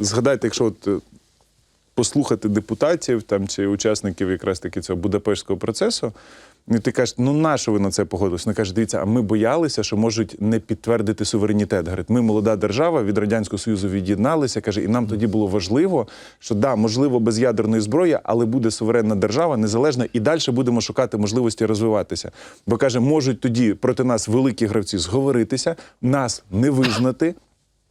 згадайте, якщо от. е, Послухати депутатів там чи учасників якраз таки цього Будапештського процесу, і ти кажеш, ну на що ви на це погодились? Вони кажуть, дивіться, а ми боялися, що можуть не підтвердити суверенітет. Говорить, ми молода держава від радянського союзу від'єдналися. каже, і нам тоді було важливо, що да, можливо, без ядерної зброї, але буде суверенна держава, незалежна, і далі будемо шукати можливості розвиватися. Бо каже, можуть тоді проти нас великі гравці зговоритися, нас не визнати.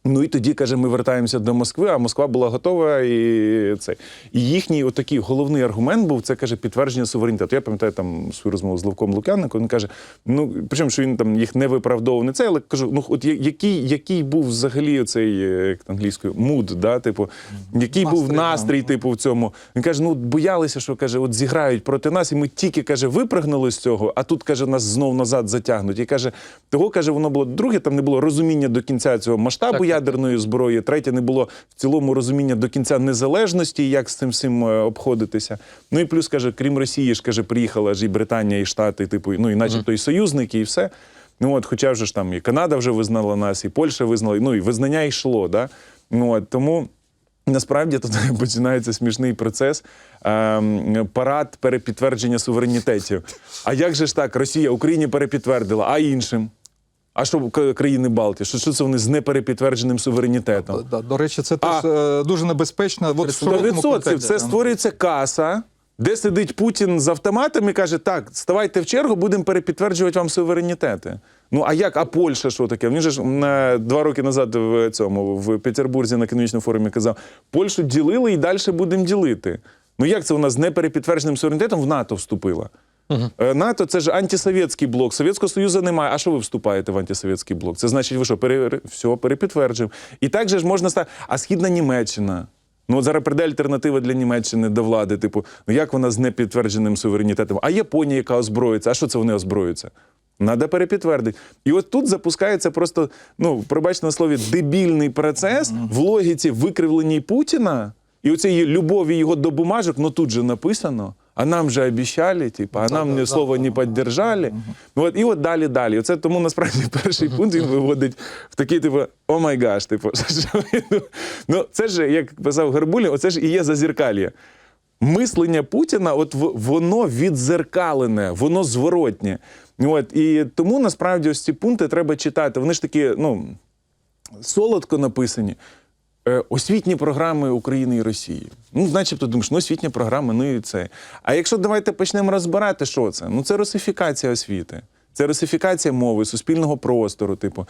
Ну і тоді каже, ми вертаємося до Москви, а Москва була готова і це. І їхній отакий головний аргумент був це каже підтвердження суверенітету. Я пам'ятаю там свою розмову з Левком Лук'янником. Він каже: ну причому, що він там їх не виправдовував не це, але кажу, ну от який, який був взагалі цей як англійською муд, да, типу, який був Настрій, типу, в цьому. Він каже: ну боялися, що каже, от зіграють проти нас, і ми тільки каже, випригнули з цього, а тут каже, нас знов назад затягнуть. І каже, того каже, воно було друге, там не було розуміння до кінця цього масштабу так, ядерної зброї. Третє не було в цілому розуміння до кінця незалежності, як з цим всім е, обходитися. Ну і плюс каже, крім Росії ж каже, приїхала ж і Британія, і Штати, типу, ну і начебто і союзники, і все. Ну от, хоча вже ж там і Канада вже визнала нас, і Польща визнала, ну і визнання йшло. Да? Ну, от, тому насправді тут починається смішний процес. Ем, парад перепідтвердження суверенітетів. А як же ж так? Росія Україні перепідтвердила, а іншим? А що країни Балтії? Що, що це вони з неперепідтвердженим суверенітетом? Да, До речі, це теж е, дуже небезпечно. От в широкому 100% контексті. це створюється каса, де сидить Путін з автоматом і каже: так, ставайте в чергу, будемо перепідтверджувати вам суверенітети. Ну а як? А Польща що таке? Він же ж е, два роки назад в цьому в Петербурзі на економічному форумі казав: Польщу ділили і далі будемо ділити. Ну як це у нас з неперепідтвердженим суверенітетом в НАТО вступила? Е, НАТО це ж антисовєтський блок. Совєтського Союзу немає. А що ви вступаєте в антисовєтський блок? Це значить, ви що, пере... все, перепідтверджуємо. І так же ж можна стати. А Східна Німеччина. Ну, от зараз прийде альтернатива для Німеччини до влади. Типу, ну як вона з непідтвердженим суверенітетом? А Японія, яка озброюється? А що це вони озброюються? Надо перепідтвердити. І от тут запускається просто, ну, пробачте на слові, дебільний процес в логіці викривленій Путіна. І оцієї любові його до бумажок, ну тут же написано. А нам же обіцяли, типу, а нам ні слова не піддержали. Ну, от, і от далі, далі. Оце тому насправді перший пункт він виводить в такий, типу, о май гаш, типу, ну, це ж, як писав Гарбулін, оце ж і є зазіркалія. Мислення Путіна, от воно відзеркалене, воно зворотнє. От, і тому насправді ось ці пункти треба читати. Вони ж такі, ну, солодко написані. Е, Освітні програми України і Росії. Ну, начебто думаєш, ну освітня програма, ну і це. А якщо давайте почнемо розбирати, що це? Ну це русифікація освіти, це русифікація мови, суспільного простору, типу.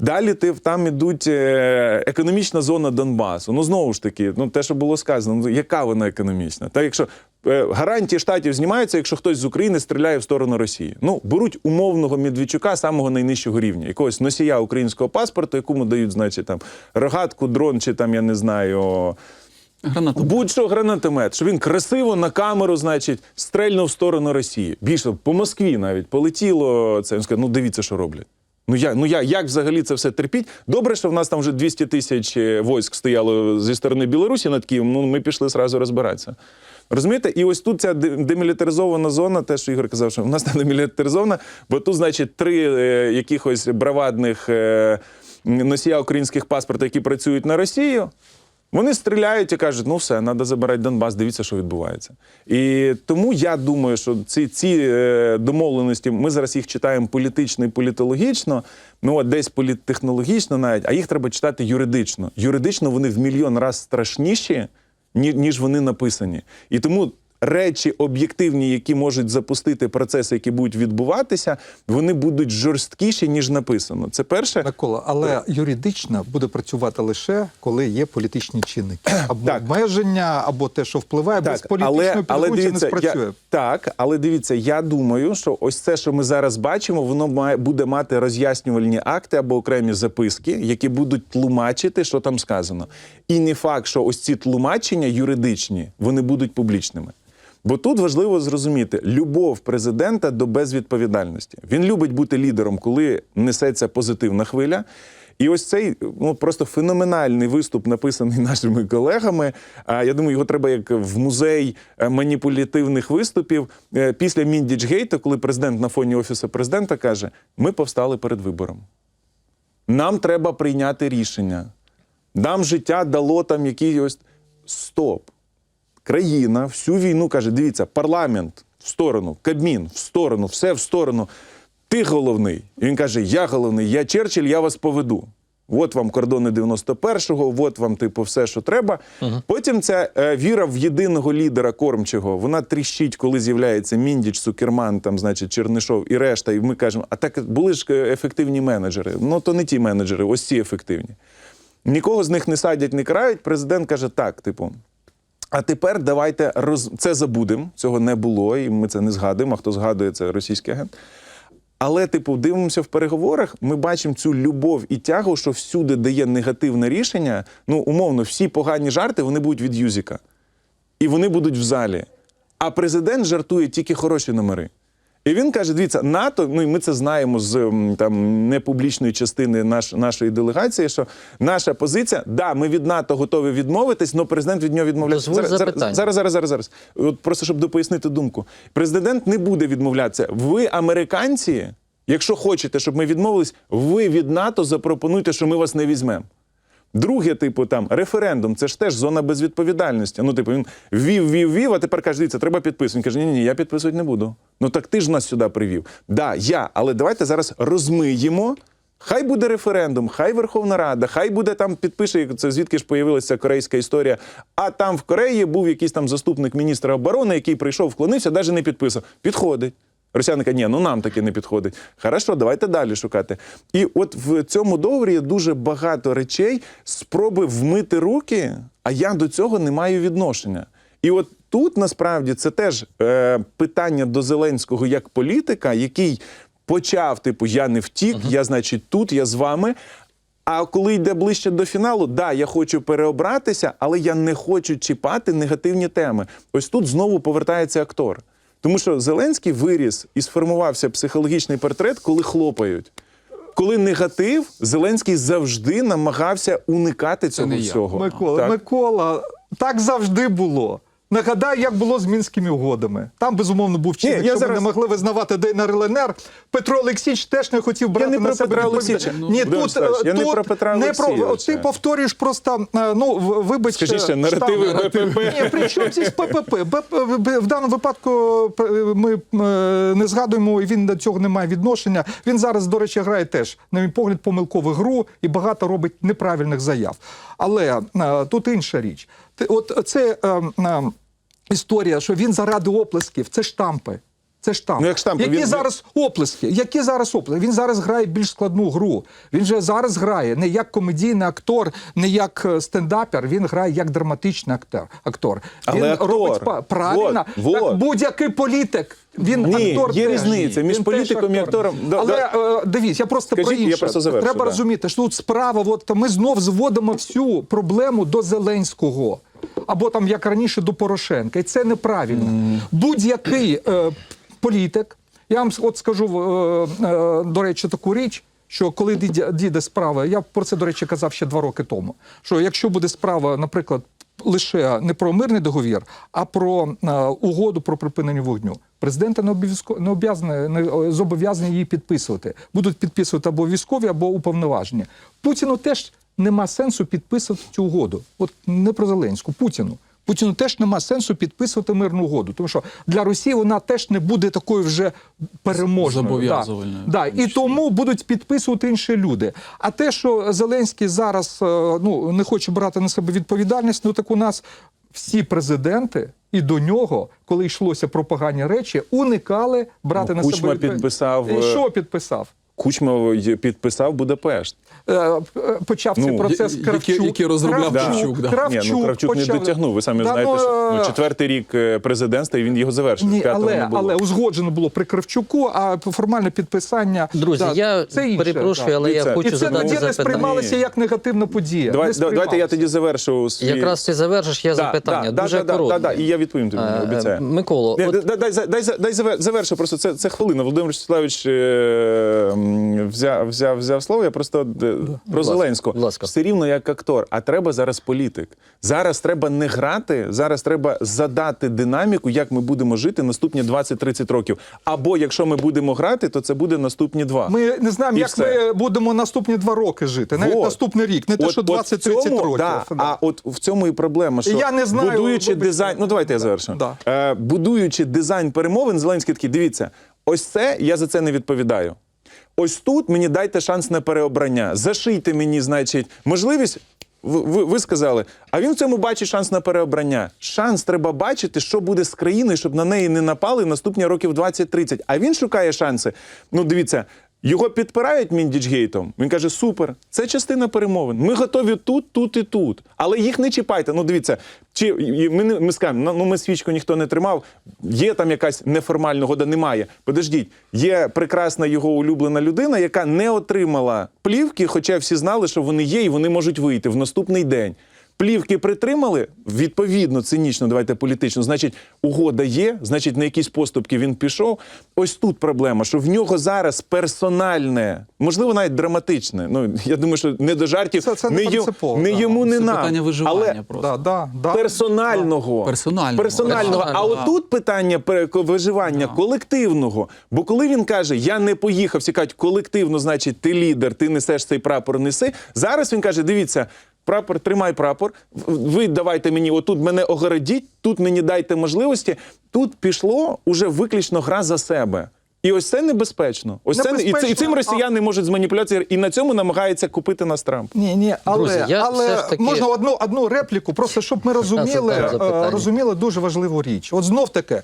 Далі ти, там ідуть е, економічна зона Донбасу. Ну, знову ж таки, ну те, що було сказано, ну яка вона економічна? Та якщо е, гарантії штатів знімаються, якщо хтось з України стріляє в сторону Росії. Ну, беруть умовного Медведчука самого найнижчого рівня, якогось носія українського паспорту, якому дають, значить, там рогатку, дрон чи там, я не знаю. Гранату. Будь-що гранатомет, що він красиво на камеру, значить, стрельнув в сторону Росії. Більше по Москві навіть полетіло це. Він сказав, ну дивіться, що роблять. Ну я ну я як взагалі це все терпіть? Добре, що в нас там вже 200 тисяч е, військ стояло зі сторони Білорусі над Києвом. Ну ми пішли зразу розбиратися. Розумієте? І ось тут ця демілітаризована зона, те, що Ігор казав, що в нас не демілітаризована, бо тут, значить, три е, якихось бравадних е, носія українських паспортів, які працюють на Росію. Вони стріляють і кажуть, ну все, треба забирати Донбас, дивіться, що відбувається. І тому я думаю, що ці, ці е, домовленості, ми зараз їх читаємо політично і політологічно, ну от десь політтехнологічно навіть, а їх треба читати юридично. Юридично вони в мільйон раз страшніші, ні- ніж вони написані. І тому речі об'єктивні, які можуть запустити процеси, які будуть відбуватися, вони будуть жорсткіші, ніж написано. Це перше. Микола, але юридично буде працювати лише коли є політичні чинники. Або Так. обмеження, або те, що впливає, без політичної підґрунтя не спрацює. Я, так, але дивіться, я думаю, що ось це, що ми зараз бачимо, воно має буде мати роз'яснювальні акти або окремі записки, які будуть тлумачити, що там сказано. І не факт, що ось ці тлумачення юридичні, вони будуть публічними. Бо тут важливо зрозуміти любов президента до безвідповідальності. Він любить бути лідером, коли несеться позитивна хвиля. І ось цей ну просто феноменальний виступ, написаний нашими колегами. А я думаю, його треба як в музей е, маніпулятивних виступів Е, після Міндічгейта, коли президент на фоні офісу президента каже: Ми повстали перед вибором. Нам треба прийняти рішення. Нам життя дало там якийсь стоп. Країна всю війну каже: дивіться, парламент в сторону, Кабмін в сторону, все в сторону. Ти головний. І він каже: Я головний, я Черчилль, я вас поведу. От вам кордони 91-го, от вам, типу, все, що треба. Потім ця е, віра в єдиного лідера кормчого, вона тріщить, коли з'являється Міндіч, Цукерман, там, значить, Чернишов і решта. І ми кажемо, а так були ж е, ефективні менеджери. Ну, то не ті менеджери, ось ці ефективні. Нікого з них не садять, не карають. Президент каже: так, типу. А тепер давайте роз... це забудемо. Цього не було, і ми це не згадуємо. А хто згадує, це російський агент. Але, типу, дивимося в переговорах, ми бачимо цю любов і тягу, що всюди, де є негативне рішення, ну, умовно, всі погані жарти вони будуть від Юзіка. І вони будуть в залі. А президент жартує тільки хороші номери. І він каже: дивіться, НАТО, ну і ми це знаємо з там непублічної частини наш, нашої делегації, що наша позиція, да, ми від НАТО готові відмовитись, але президент від нього відмовляється. Зараз, запитання. зараз, зараз, зараз, зараз. От просто щоб допояснити думку. Президент не буде відмовлятися. Ви, американці, якщо хочете, щоб ми відмовились, ви від НАТО запропонуйте, що ми вас не візьмемо. Друге, типу, там референдум, це ж теж зона безвідповідальності. Ну, типу, він вів, вів, вів, а тепер каже, дивіться, треба підписувати. Він каже, ні, ні, я підписувати не буду. Ну так ти ж нас сюди привів. Да, я, але давайте зараз розмиємо. Хай буде референдум, хай Верховна Рада, хай буде там підпише, це звідки ж появилася корейська історія. А там в Кореї був якийсь там заступник міністра оборони, який прийшов, вклонився, навіть не підписав. Підходить. Росіяни кажуть, ні, ну нам таке не підходить. Хорошо, давайте далі шукати. І от в цьому договорі є дуже багато речей, спроби вмити руки, а я до цього не маю відношення. І от тут насправді це теж е, питання до Зеленського як політика, який почав, типу, я не втік, я, значить, тут, я з вами. А коли йде ближче до фіналу, да, я хочу переобратися, але я не хочу чіпати негативні теми. Ось тут знову повертається актор. Тому що Зеленський виріс і сформувався психологічний портрет, коли хлопають. Коли негатив, Зеленський завжди намагався уникати цього всього. Микола, Так. Микола, так завжди було. Нагадай, як було з мінськими угодами. Там безумовно був чинник, що зараз- ми не могли визнавати ДНР ЛНР. Петро Олексійович теж не хотів брати не на про себе Петра відповідальність. Олексійовича. Ні, тут, Вячеславович, я не про Петра не про ти повторюєш просто е, ну в- вибач. Скажи е, наративи БПП. Ні, при чому здесь ППП? В даному випадку е, ми не згадуємо, і він до цього не має відношення. Він зараз, до речі, грає теж, на мій погляд, помилкову гру і багато робить неправильних заяв. Але тут інша річ. От це е, е, історія, що він заради оплесків, це штампи. Це штамп. Ну, як штампи, Які він- зараз оплески? Які зараз оплески? Він зараз грає більш складну гру. Він же зараз грає не як комедійний актор, не як е, стендапер. Він грає як драматичний актор. актор. Але він актор. робить правильно. Вот, вот. будь-який політик. Він Ні, актор є теж. різниця між Він політиком і актором. Да, Але е, дивіться, я просто Скажіть, про я просто завершу, Треба да. розуміти, що тут справа, от ми знов зводимо всю проблему до Зеленського. Або там як раніше до Порошенка, і це неправильно. Будь-який е, політик, я вам от скажу е, е, до речі, таку річ. Що коли дійде, справа, я про це, до речі, казав ще два роки тому. Що якщо буде справа, наприклад, лише не про мирний договір, а про е, угоду про припинення вогню, президента не обов'язково не обов'язаний не зобов'язані її підписувати. Будуть підписувати або військові, або уповноважені. Путіну теж нема сенсу підписувати цю угоду. От не про Зеленську, Путіну. Путіну теж нема сенсу підписувати мирну угоду, тому що для Росії вона теж не буде такою вже переможною. Зобов'язувальною. Да, да. І тому будуть підписувати інші люди. А те, що Зеленський зараз е, ну, не хоче брати на себе відповідальність, ну так у нас всі президенти і до нього, коли йшлося про погані речі, уникали брати Ну, на себе відповідальність. підписав, І е, що підписав? Кучма підписав Будапешт. Е, е, Почав цей Ну, процес Кравчук. який- який розробляв Кравчук, да. Кравчук, Ні, ну Кравчук не дотягнув. Ви самі Да, знаєте, ну, що ну, е, четвертий рік президентства, і він його завершив. Ні, П'ятого не але, було. але узгоджено було при Кравчуку, а формальне підписання. Друзі, да, я це інше, перепрошую, да. але я Дивіться, хочу І це задати тоді не сприймалося як негативна подія. Давай, не давайте я тоді завершу свій... Якраз ти завершиш, я Да, запитання. да, Дуже да, коротке. да, да, і я відповім тобі, Е, обіцяю. Миколо, дай, дай, дай, дай, дай завер- завершу, просто це, це хвилина. Володимир Ростиславович м, взяв, взяв, взяв слово, я просто про Зеленського. Все рівно як актор, а треба зараз політик. Зараз треба не грати, зараз треба задати динаміку, як ми будемо жити наступні 20-30 років. Або якщо ми будемо грати, то це буде наступні два. Ми не знаємо, І як все. ми будемо наступні два роки жити, навіть Вот. наступний рік, не те, що от 20-30 цьому, років. Да, Да. А от в цьому і проблема, що Я не знаю, будуючи вибачте. дизайн. Ну давайте я завершу. Да. Е, будуючи дизайн перемовин, Зеленський такий, дивіться, ось це я за це не відповідаю. Ось тут мені дайте шанс на переобрання. Зашийте мені, значить, можливість. Ви, ви, сказали, а він в цьому бачить шанс на переобрання. Шанс треба бачити, що буде з країною, щоб на неї не напали наступні років 20-30. А він шукає шанси. Ну, дивіться, його підпирають Міндічгейтом. Він каже: супер, це частина перемовин. Ми готові тут, тут і тут. Але їх не чіпайте. Ну, дивіться, чи ми, не- ми скажемо, ну ми свічку ніхто не тримав. Є там якась неформальна года, немає. Подождіть, є прекрасна його улюблена людина, яка не отримала плівки, хоча всі знали, що вони є, і вони можуть вийти в наступний день. Плівки притримали відповідно цинічно, давайте політично. Значить, угода є, значить, на якісь поступки він пішов. Ось тут проблема, що в нього зараз персональне, можливо, навіть драматичне. Ну я думаю, що не до жартів, Це- це не й- принципово, не да. йому, не Це нам. питання виживання Але просто. Да, да, да. персонального. Персонального. персонального. А отут питання виживання колективного. Бо коли він каже, я не поїхав, всі кажуть, колективно, значить, ти лідер, ти несеш цей прапор, неси. Зараз він каже: дивіться. Прапор, тримай прапор. Ви давайте мені, отут мене огородіть, тут мені дайте можливості. Тут пішло уже виключно гра за себе. І ось це небезпечно. Ось це і, це, і цим Небезпечно, росіяни можуть зманіпулювати, і на цьому намагається купити нас Трамп. Ні, ні, але, Друзі, я але все ж таки- можна одну, одну репліку, просто щоб ми розуміли, е, розуміли дуже важливу річ. От знов таки.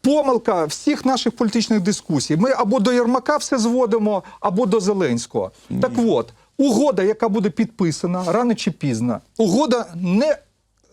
Помилка всіх наших політичних дискусій. Ми або до Єрмака все зводимо, або до Зеленського. Так от, угода, яка буде підписана рано чи пізно, угода не,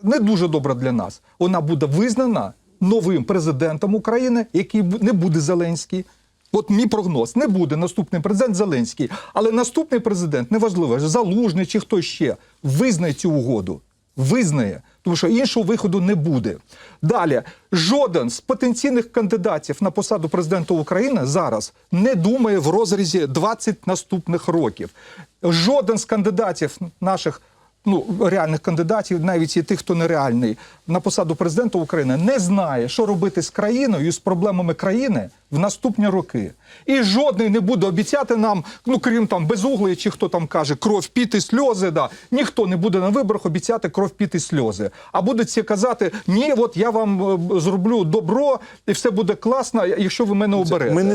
не дуже добра для нас. Вона буде визнана новим президентом України, який не буде Зеленський. От мій прогноз не буде наступний президент Зеленський, але наступний президент, неважливо, залужний чи хто ще, визнає цю угоду. Визнає, тому що іншого виходу не буде. Далі, жоден з потенційних кандидатів на посаду президента України зараз не думає в розрізі 20 наступних років. Жоден з кандидатів наших ну, реальних кандидатів, навіть і тих, хто нереальний, на посаду президента України, не знає, що робити з країною і з проблемами країни в наступні роки. І жодний не буде обіцяти нам, ну крім там безуглої, чи хто там каже, кров піти, сльози. Да. Ніхто не буде на виборах обіцяти кров піти, сльози. А будуть всі казати: ні, от я вам е, зроблю добро, і все буде класно, якщо ви мене оберете.